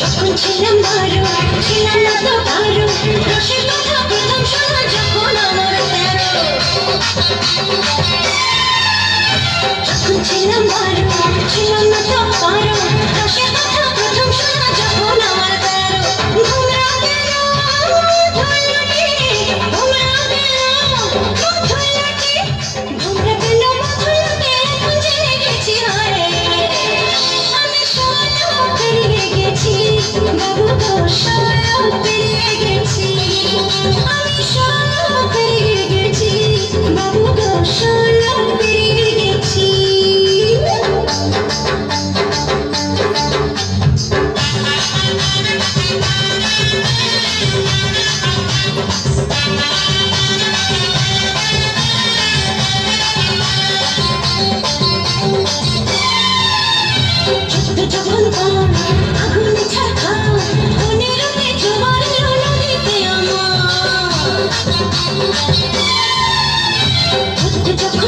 যখন ছিলাম বারো ছিলাম না তো বারো রসের কথা প্রথম শোনা যখন আমার তেরো যখন ছিলাম বারো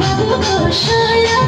বাবু সায়া